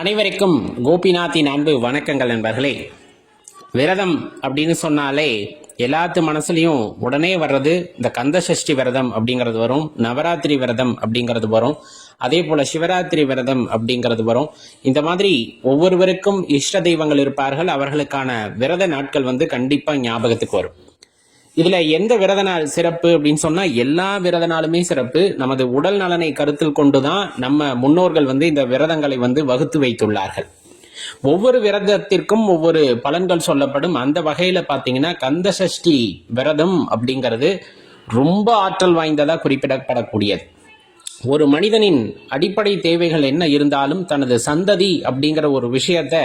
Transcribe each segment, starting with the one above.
அனைவருக்கும் கோபிநாத்தின் அன்பு வணக்கங்கள் நண்பர்களே. விரதம் அப்படின்னு சொன்னாலே எல்லாத்து மனசுலையும் உடனே வர்றது இந்த கந்த சஷ்டி விரதம் அப்படிங்கிறது வரும் நவராத்திரி விரதம் அப்படிங்கிறது வரும் அதே போல சிவராத்திரி விரதம் அப்படிங்கிறது வரும். இந்த மாதிரி ஒவ்வொருவருக்கும் இஷ்ட தெய்வங்கள் இருப்பார்கள் அவர்களுக்கான விரத நாட்கள் வந்து கண்டிப்பா ஞாபகத்துக்கு வரும். இதுல எந்த விரத நாள் சிறப்பு அப்படின்னு சொன்னா எல்லா விரத நாளுமே சிறப்பு. நமது உடல் நலனை கருத்தில் கொண்டுதான் நம்ம முன்னோர்கள் வந்து இந்த விரதங்களை வந்து வகுத்து வைத்துள்ளார்கள். ஒவ்வொரு விரதத்திற்கும் ஒவ்வொரு பலன்கள் சொல்லப்படும். அந்த வகையில பாத்தீங்கன்னா கந்த சஷ்டி விரதம் அப்படிங்கிறது ரொம்ப ஆற்றல் வாய்ந்ததா குறிப்பிடப்படக்கூடியது. ஒரு மனிதனின் அடிப்படை தேவைகள் என்ன இருந்தாலும் தனது சந்ததி அப்படிங்கிற ஒரு விஷயத்த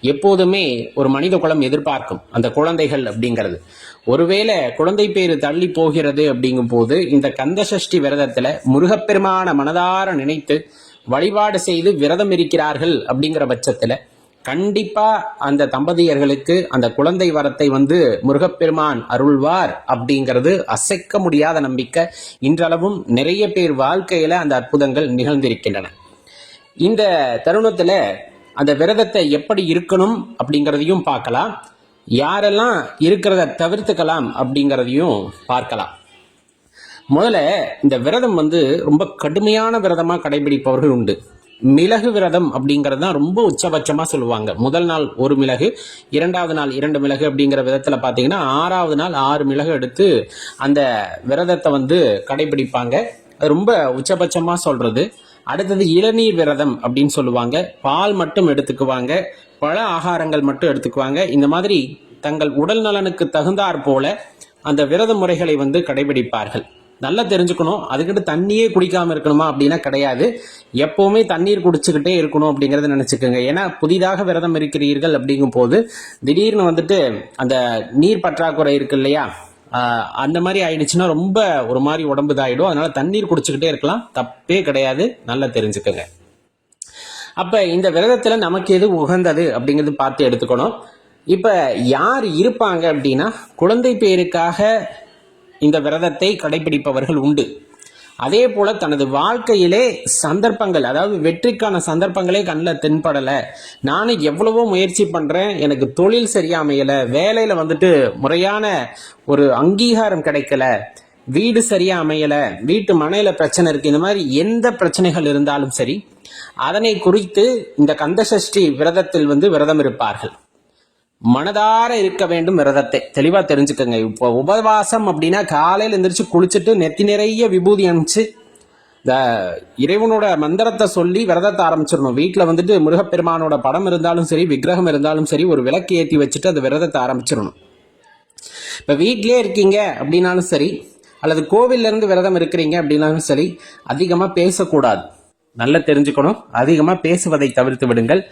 எப்போதுமே ஒரு மனித குலம் எதிர்பார்க்கும். அந்த குழந்தைகள் அப்படிங்கிறது. ஒருவேளை குழந்தை பேரு தள்ளி போகிறது அப்படிங்கும் போது இந்த கந்த சஷ்டி விரதத்துல முருகப்பெருமான மனதார நினைத்து வழிபாடு செய்து விரதம் இருக்கிறார்கள் அப்படிங்கிற பட்சத்துல கண்டிப்பா அந்த தம்பதியர்களுக்கு அந்த குழந்தை வரத்தை வந்து முருகப்பெருமான் அருள்வார் அப்படிங்கிறது அசைக்க முடியாத நம்பிக்கை. இன்றளவும் நிறைய பேர் வாழ்க்கையில அந்த அற்புதங்கள் நிகழ்ந்திருக்கின்றன. இந்த தருணத்துல அந்த விரதத்தை எப்படி இருக்கணும் அப்படிங்கிறதையும் பார்க்கலாம். யாரெல்லாம் இருக்கிறத தவிர்த்துக்கலாம் அப்படிங்கிறதையும் பார்க்கலாம். முதல்ல இந்த விரதம் வந்து ரொம்ப கடுமையான விரதமாக கடைபிடிப்பவர்கள் உண்டு. மிளகு விரதம் அப்படிங்கிறது தான் ரொம்ப உச்சபட்சமாக சொல்லுவாங்க. முதல் நாள் ஒரு மிளகு இரண்டாவது நாள் இரண்டு மிளகு அப்படிங்கிற விதத்தில் பார்த்தீங்கன்னா ஆறாவது நாள் ஆறு மிளகு எடுத்து அந்த விரதத்தை வந்து கடைபிடிப்பாங்க. ரொம்ப உச்சபட்சமாக சொல்கிறது அடுத்தது இளநீர் விரதம் அப்படின்னு சொல்லுவாங்க. பால் மட்டும் எடுத்துக்குவாங்க. பழ ஆகாரங்கள் மட்டும் எடுத்துக்குவாங்க. இந்த மாதிரி தங்கள் உடல் நலனுக்கு தகுந்தாற் போல அந்த விரத முறைகளை வந்து கடைபிடிப்பார்கள். நல்லா தெரிஞ்சுக்கணும். அதுக்கிட்ட தண்ணியே குடிக்காமல் இருக்கணுமா அப்படின்னா கிடையாது. எப்போவுமே தண்ணீர் குடிச்சுக்கிட்டே இருக்கணும் அப்படிங்கிறத நினச்சிக்கோங்க. ஏன்னா புதிதாக விரதம் இருக்கிறீர்கள் அப்படிங்கும் போது திடீர்னு வந்துட்டு அந்த நீர் பற்றாக்குறை இருக்கு இல்லையா? அந்த மாதிரி ஆயிடுச்சுன்னா ரொம்ப ஒரு மாதிரி உடம்பு இதாகிடும் அதனால தண்ணீர் குடிச்சுக்கிட்டே இருக்கலாம். தப்பே கிடையாது. நல்லா தெரிஞ்சுக்கோங்க. அப்ப இந்த விரதத்துல நமக்கு எது உகந்தது அப்படிங்கிறது பார்த்து எடுத்துக்கணும். இப்ப யார் இருப்பாங்க அப்படின்னா குழந்தை பேருக்காக இந்த விரதத்தை கடைபிடிப்பவர்கள் உண்டு. அதே போல தனது வாழ்க்கையிலே சந்தர்ப்பங்கள் அதாவது வெற்றிக்கான சந்தர்ப்பங்களே கண்ணில் தென்படலை. நானும் எவ்வளவோ முயற்சி பண்ணுறேன் எனக்கு தொழில் சரியாக அமையலை வேலையில் வந்துட்டு முறையான ஒரு அங்கீகாரம் கிடைக்கல வீடு சரியாக அமையலை வீட்டு மனையில் பிரச்சனை இருக்குது இந்த மாதிரி எந்த பிரச்சனைகள் இருந்தாலும் சரி அதனை குறித்து இந்த கந்தசஷ்டி விரதத்தில் வந்து விரதம் இருப்பார்கள் மனதார இருக்க வேண்டும் விரதத்தை. தெளிவாக தெரிஞ்சுக்கோங்க. இப்போ உபவாசம் அப்படின்னா காலையில் எந்திரிச்சு குளிச்சுட்டு நெத்தி நிறைய விபூதி அனுப்பிச்சு இந்த இறைவனோட மந்திரத்தை சொல்லி விரதத்தை ஆரம்பிச்சிடணும். வீட்டில் வந்துட்டு முருகப்பெருமானோட படம் இருந்தாலும் சரி விக்கிரகம் இருந்தாலும் சரி ஒரு விளக்கு ஏற்றி வச்சுட்டு அந்த விரதத்தை ஆரம்பிச்சிடணும். இப்போ வீட்டிலே இருக்கீங்க அப்படின்னாலும் சரி அல்லது கோவிலேருந்து விரதம் இருக்கிறீங்க அப்படின்னாலும் சரி அதிகமாக பேசக்கூடாது. நல்லா தெரிஞ்சுக்கணும். அதிகமாக பேசுவதை தவிர்த்து விடுங்கள்.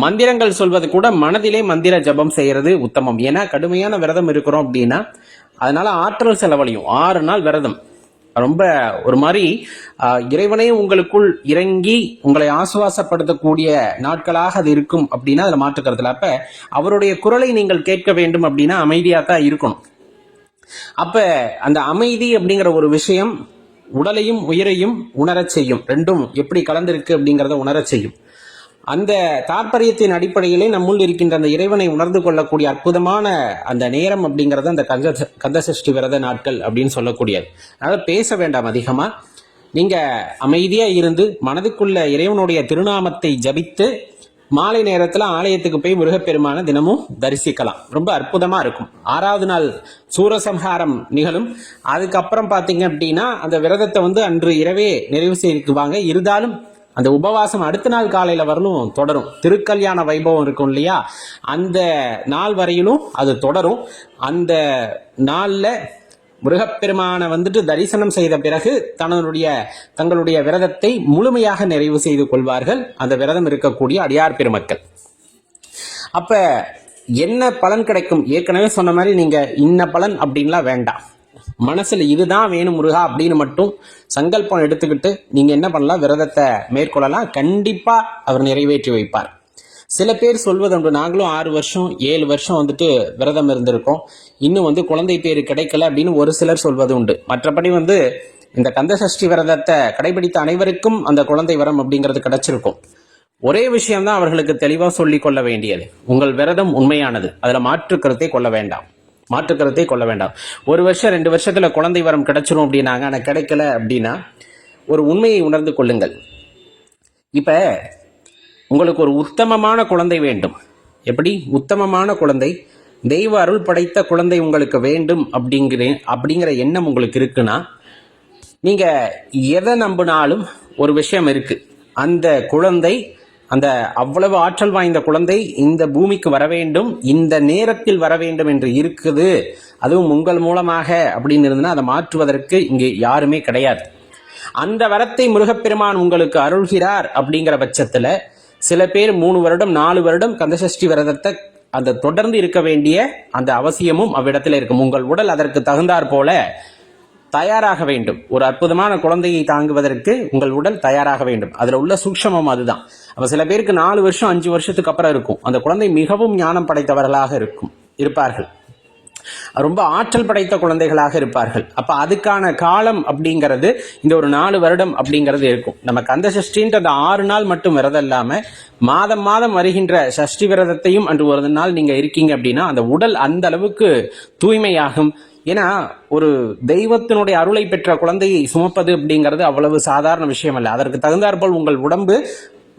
மந்திரங்கள் சொல்வது கூட மனதிலே மந்திர ஜபம் செய்யறது உத்தமம். ஏன்னா கடுமையான விரதம் இருக்கிறோம் அப்படின்னா அதனால ஆற்றல் செலவழியும். ஆறு நாள் விரதம். ரொம்ப ஒரு மாதிரி இறைவனையும் இறைவனே உங்களுக்குள் இறங்கி உங்களை ஆசுவாசப்படுத்தக்கூடிய நாட்களாக அது இருக்கும் அப்படின்னா அதில் மாற்றுக்கிறதுல அப்ப அவருடைய குரலை நீங்கள் கேட்க வேண்டும் அப்படின்னா அமைதியாக தான் இருக்கணும். அப்ப அந்த அமைதி அப்படிங்கிற ஒரு விஷயம் உடலையும் உயிரையும் உணரச் செய்யும். ரெண்டும் எப்படி கலந்திருக்கு அப்படிங்கிறத உணரச் செய்யும். அந்த தாற்பயத்தின் அடிப்படையிலே நம்முள் இருக்கின்ற அந்த இறைவனை உணர்ந்து கொள்ளக்கூடிய அற்புதமான அந்த நேரம் அப்படிங்கிறது அந்த கந்த கந்தசஷ்டி விரத நாட்கள் அப்படின்னு சொல்லக்கூடியது. அதனால் பேச வேண்டாம் அதிகமாக நீங்கள் அமைதியாக இருந்து மனதுக்குள்ள இறைவனுடைய திருநாமத்தை ஜபித்து மாலை நேரத்தில் ஆலயத்துக்கு போய் முருகப்பெருமான தினமும் தரிசிக்கலாம். ரொம்ப அற்புதமாக இருக்கும். ஆறாவது நாள் சூரசம்ஹாரம் நிகழும். அதுக்கப்புறம் பார்த்தீங்க அப்படின்னா அந்த விரதத்தை வந்து அன்று இரவே நிறைவு செய்திருக்குவாங்க இருந்தாலும் அந்த உபவாசம் அடுத்த நாள் காலையில் வரலும் தொடரும். திருக்கல்யாண வைபவம் இருக்கும் இல்லையா? அந்த நாள் வரையிலும் அது தொடரும். அந்த நாளில் முருகப்பெருமானை வந்துட்டு தரிசனம் செய்த பிறகு தன்னுடைய தங்களுடைய விரதத்தை முழுமையாக நிறைவு செய்து கொள்வார்கள். அந்த விரதம் இருக்கக்கூடிய அடியார் பெருமக்கள். அப்போ என்ன பலன் கிடைக்கும்? ஏற்கனவே சொன்ன மாதிரி நீங்கள் இன்ன பலன் அப்படின்லாம் வேண்டாம். மனசில் இதுதான் வேணும் முருகா அப்படின்னு மட்டும் சங்கல்பம் எடுத்துக்கிட்டு நீங்கள் என்ன பண்ணலாம்? விரதத்தை மேற்கொள்ளலாம். கண்டிப்பாக அவர் நிறைவேற்றி வைப்பார். சில பேர் சொல்வதுண்டு நாங்களும் ஆறு வருஷம் ஏழு வருஷம் வந்துட்டு விரதம் இருந்திருக்கோம். இன்னும் வந்து குழந்தை பேர் கிடைக்கல அப்படின்னு ஒரு சிலர் சொல்வது உண்டு. மற்றபடி வந்து இந்த கந்த சஷ்டி விரதத்தை கடைபிடித்த அனைவருக்கும் அந்த குழந்தை வரம் அப்படிங்கிறது கிடைச்சிருக்கும். ஒரே விஷயம்தான் அவர்களுக்கு தெளிவாக சொல்லிக் கொள்ள வேண்டியது. உங்கள் விரதம் உண்மையானது. அதில் மாற்று கருத்தை கொள்ள வேண்டாம். மாற்றுக்கருத்தை கொள்ள வேண்டாம். ஒரு வருஷம் ரெண்டு வருஷத்தில் குழந்தை வரம் கிடைச்சிரும் அப்படின்னாங்க. ஆனால் கிடைக்கல அப்படின்னா ஒரு உண்மையை உணர்ந்து கொள்ளுங்கள். இப்போ உங்களுக்கு ஒரு உத்தமமான குழந்தை வேண்டும். எப்படி? உத்தமமான குழந்தை. தெய்வ அருள் படைத்த குழந்தை உங்களுக்கு வேண்டும் அப்படிங்கிற அப்படிங்கிற எண்ணம் உங்களுக்கு இருக்குன்னா நீங்கள் எதை நம்பினாலும் ஒரு விஷயம் இருக்குது அந்த குழந்தை அந்த அவ்வளவு ஆற்றல் வாய்ந்த குழந்தை இந்த பூமிக்கு வர வேண்டும் இந்த நேரத்தில் வர வேண்டும் என்று இருக்குது. அதுவும் உங்கள் மூலமாக அப்படின்னு இருந்ததுன்னா அதை மாற்றுவதற்கு இங்கு யாருமே கிடையாது. அந்த வரத்தை முருகப்பெருமான் உங்களுக்கு அருள்கிறார் அப்படிங்கிற பட்சத்தில் சில பேர் மூணு வருடம் நாலு வருடம் கந்தசஷ்டி விரதத்தை அந்த தொடர்ந்து இருக்க வேண்டிய அந்த அவசியமும் அவ்விடத்தில் இருக்கும். உங்கள் உடல் அதற்கு தகுந்தாற் போல தயாராக வேண்டும். ஒரு அற்புதமான குழந்தையை தாங்குவதற்கு உங்கள் உடல் தயாராக வேண்டும். அதில் உள்ள சூக்ஷமம் அதுதான். அப்போ சில பேருக்கு நாலு வருஷம் அஞ்சு வருஷத்துக்கு அப்புறம் இருக்கும். அந்த குழந்தை மிகவும் ஞானம் படைத்தவர்களாக இருக்கும். இருப்பார்கள். ரொம்ப ஆற்றல் படைத்த குழந்தைகளாக இருப்பார்கள். அப்ப அதுக்கான காலம் அப்படிங்கிறது இந்த ஒரு நாலு வருடம் அப்படிங்கிறது இருக்கும். நம்ம கந்த சஷ்டின்ற அந்த ஆறு நாள் மட்டும் விரதம் இல்லாம மாதம் மாதம் வருகின்ற சஷ்டி விரதத்தையும் அன்று ஒரு நாள் நீங்க இருக்கீங்க அப்படின்னா அந்த உடல் அந்த அளவுக்கு தூய்மையாகும் ஏன்னா ஒரு தெய்வத்தினுடைய அருளை பெற்ற குழந்தையை சுமப்பது அப்படிங்கிறது அவ்வளவு சாதாரண விஷயம் அல்ல அதற்கு தகுந்தாற்போல் உங்கள் உடம்பு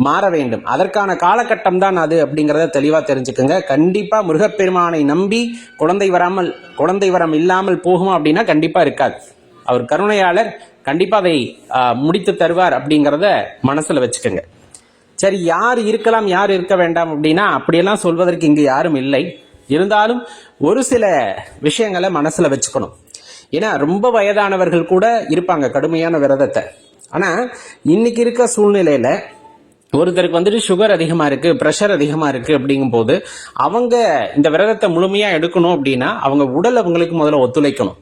மாற வேண்டும். அதற்கான காலகட்டம் தான் அது அப்படிங்கிறத தெளிவாக தெரிஞ்சுக்கோங்க. கண்டிப்பாக முருகப்பெருமானை நம்பி குழந்தை வராமல் குழந்தை வரம் இல்லாமல் போகுமா அப்படின்னா கண்டிப்பாக இருக்காது. அவர் கருணையாளர் கண்டிப்பாக அதை முடித்து தருவார் அப்படிங்கிறத மனசில் வச்சுக்கோங்க. சரி யார் இருக்கலாம் யார் இருக்க வேண்டாம் அப்படின்னா அப்படியெல்லாம் சொல்வதற்கு இங்கு யாரும் இல்லை. இருந்தாலும் ஒரு சில விஷயங்களை மனசில் வச்சுக்கணும். ஏன்னா ரொம்ப வயதானவர்கள் கூட இருப்பாங்க கடுமையான விரதத்தை. ஆனால் இன்னைக்கு இருக்க சூழ்நிலையில் ஒருத்தருக்கு வந்துட்டு சுகர் அதிகமாக இருக்குது ப்ரெஷர் அதிகமாக இருக்குது அப்படிங்கும்போது அவங்க இந்த விரதத்தை முழுமையாக எடுக்கணும் அப்படின்னா அவங்க உடல் அவங்களுக்கு முதல்ல ஒத்துழைக்கணும்.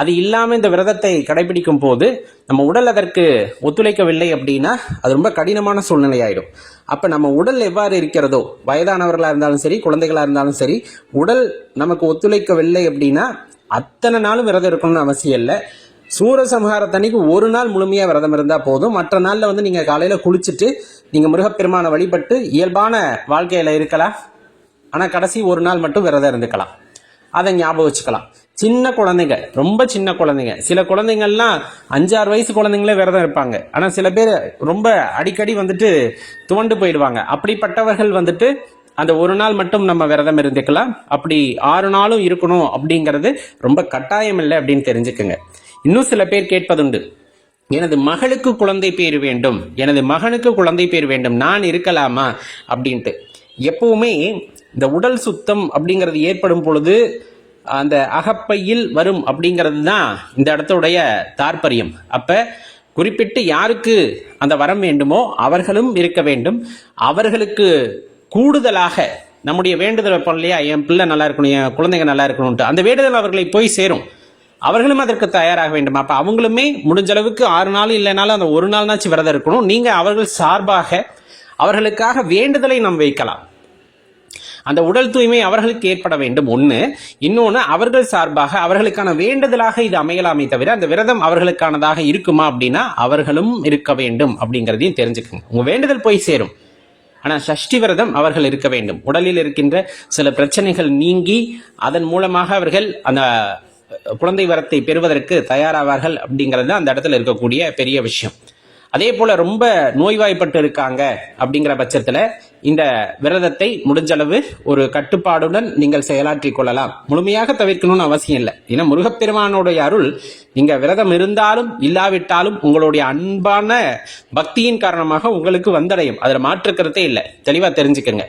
அது இல்லாமல் இந்த விரதத்தை கடைபிடிக்கும் போது நம்ம உடல் அதற்கு ஒத்துழைக்கவில்லை அப்படின்னா அது ரொம்ப கடினமான சூழ்நிலை ஆயிடும் அப்போ நம்ம உடல் எவ்வாறு இருக்கிறதோ வயதானவர்களாக இருந்தாலும் சரி குழந்தைகளாக இருந்தாலும் சரி உடல் நமக்கு ஒத்துழைக்கவில்லை அப்படின்னா அத்தனை நாளும் விரதம் இருக்கணும்னு அவசியம் இல்லை. சூரசம்ஹாரத்தன்னைக்கு ஒரு நாள் முழுமையாக விரதம் இருந்தால் போதும். மற்ற நாளில் வந்து நீங்கள் காலையில் குளிச்சுட்டு நீங்கள் முருகப்பெருமானை வழிபட்டு இயல்பான வாழ்க்கையில் இருக்கலாம். ஆனால் கடைசி ஒரு நாள் மட்டும் விரதம் இருந்துக்கலாம். அதை ஞாபகம் வச்சுக்கலாம். சின்ன குழந்தைங்க ரொம்ப சின்ன குழந்தைங்க. சில குழந்தைங்கள்லாம் அஞ்சாறு வயசு குழந்தைங்களே விரதம் இருப்பாங்க. ஆனால் சில பேர் ரொம்ப அடிக்கடி வந்துட்டு துவண்டு போயிடுவாங்க. அப்படிப்பட்டவர்கள் வந்துட்டு அந்த ஒரு நாள் மட்டும் நம்ம விரதம் இருந்துக்கலாம். அப்படி ஆறு நாளும் இருக்கணும் அப்படிங்கிறது ரொம்ப கட்டாயம் இல்லை அப்படின்னு தெரிஞ்சுக்குங்க. இன்னும் சில பேர் கேட்பதுண்டு. எனது மகளுக்கு குழந்தை பேர் வேண்டும். எனது மகனுக்கு குழந்தை பேர் வேண்டும். நான் இருக்கலாமா? அப்படின்ட்டு. எப்பவுமே இந்த உடல் சுத்தம் அப்படிங்கிறது ஏற்படும் பொழுது அந்த அகப்பையில் வரும் அப்படிங்கிறது தான் இந்த இடத்துடைய தாற்பயம். அப்போ குறிப்பிட்டு யாருக்கு அந்த வரம் வேண்டுமோ அவர்களும் இருக்க வேண்டும். அவர்களுக்கு கூடுதலாக நம்முடைய வேண்டுதல் வைப்போம் இல்லையா? என் பிள்ளை நல்லா இருக்கணும் என் குழந்தைங்க நல்லா இருக்கணும்ட்டு அந்த வேண்டுதல் அவர்களை போய் சேரும். அவர்களும் அதற்கு தயாராக வேண்டும். அப்போ அவங்களுமே முடிஞ்ச அளவுக்கு ஆறு நாள் இல்லைனாலும் அந்த ஒரு நாள்னாச்சும் விரதம் இருக்கணும். நீங்கள் அவர்கள் சார்பாக அவர்களுக்காக வேண்டுதலை நாம் வைக்கலாம். அந்த உடல் தூய்மை அவர்களுக்கு ஏற்பட வேண்டும். ஒன்று இன்னொன்று அவர்கள் சார்பாக அவர்களுக்கான வேண்டுதலாக இது அமையலாமே தவிர அந்த விரதம் அவர்களுக்கானதாக இருக்குமா அப்படின்னா அவர்களும் இருக்க வேண்டும் அப்படிங்கிறதையும் தெரிஞ்சுக்கோங்க. உங்கள் வேண்டுதல் போய் சேரும். ஆனால் சஷ்டி விரதம் அவர்கள் இருக்க வேண்டும். உடலில் இருக்கின்ற சில பிரச்சனைகள் நீங்கி அதன் மூலமாக அவர்கள் அந்த குழந்தை வரத்தை பெறுவதற்கு தயாராவார்கள் அப்படிங்கிறது தான் அந்த இடத்துல இருக்கக்கூடிய பெரிய விஷயம். அதே போல் ரொம்ப நோய்வாய்ப்பட்டு இருக்காங்க அப்படிங்கிற பட்சத்தில் இந்த விரதத்தை முடிஞ்சளவு ஒரு கட்டுப்பாடுடன் நீங்கள் செயலாற்றிக் கொள்ளலாம். முழுமையாக தவிர்க்கணும்னு அவசியம் இல்லை. ஏன்னா முருகப்பெருமானுடைய அருள் நீங்க விரதம் இருந்தாலும் இல்லாவிட்டாலும் உங்களுடைய அன்பான பக்தியின் காரணமாக உங்களுக்கு வந்தடையும். அதில் மாற்றுக்கிறதே இல்லை. தெளிவாக தெரிஞ்சுக்கங்க.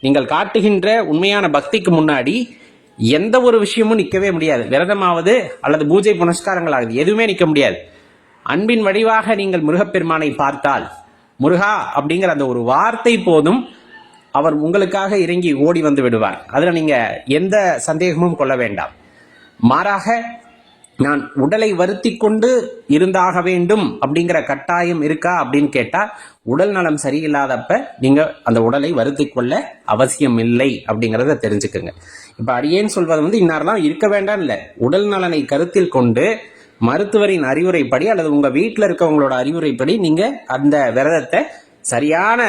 நீங்கள் காட்டுகின்ற உண்மையான பக்திக்கு முன்னாடி எந்த ஒரு விஷயமும் நிற்கவே முடியாது. விரதமாவது அல்லது பூஜை புனஸ்காரங்கள் ஆகுது எதுவுமே நிற்க முடியாது. அன்பின் வடிவாக நீங்கள் முருகப்பெருமானை பார்த்தால் முருகா அப்படிங்கிற அந்த ஒரு வார்த்தை போதும் அவர் உங்களுக்காக இறங்கி ஓடி வந்து விடுவார். அதில் நீங்கள் எந்த சந்தேகமும் கொள்ள வேண்டாம். மாறாக நான் உடலை வருத்தி கொண்டு இருந்தாக வேண்டும் அப்படிங்கிற கட்டாயம் இருக்கா அப்படின்னு கேட்டால் உடல் நலம் சரியில்லாதப்ப நீங்கள் அந்த உடலை வருத்தி கொள்ள அவசியம் இல்லை அப்படிங்கிறத தெரிஞ்சுக்கோங்க. இப்போ அடியேன்னு சொல்வது வந்து இன்னாரெல்லாம் இருக்க வேண்டாம் இல்லை உடல் நலனை கருத்தில் கொண்டு மருத்துவரின் அறிவுரைப்படி அல்லது உங்கள் வீட்டில் இருக்கவங்களோட அறிவுரைப்படி நீங்கள் அந்த விரதத்தை சரியான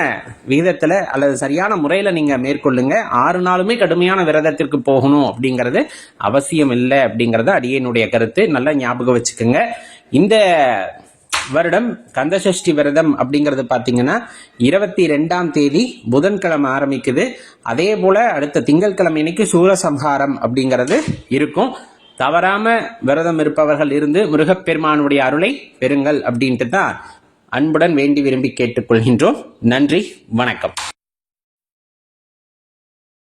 விகிதத்தில் அல்லது சரியான முறையில் நீங்கள் மேற்கொள்ளுங்க. ஆறு நாளுமே கடுமையான விரதத்திற்கு போகணும் அப்படிங்கிறது அவசியம் இல்லை அப்படிங்கிறது அடியனுடைய கருத்து. நல்லா ஞாபகம் வச்சுக்கோங்க. இந்த வருடம் கந்தசஷ்டி விரதம் அப்படிங்கிறது பார்த்தீங்கன்னா இருபத்தி ரெண்டாம் தேதி புதன்கிழமை ஆரம்பிக்குது. அதே போல் அடுத்த திங்கட்கிழமை இன்னைக்கு சூரசம்ஹாரம் அப்படிங்கிறது இருக்கும். தவறாம விரதம் இருப்பவர்கள் இருந்து முருகப்பெருமானுடைய அருளை பெறுங்கள் அப்படின்ட்டு தான் அன்புடன் வேண்டி விரும்பி கேட்டுக்கொள்கின்றோம். நன்றி வணக்கம்.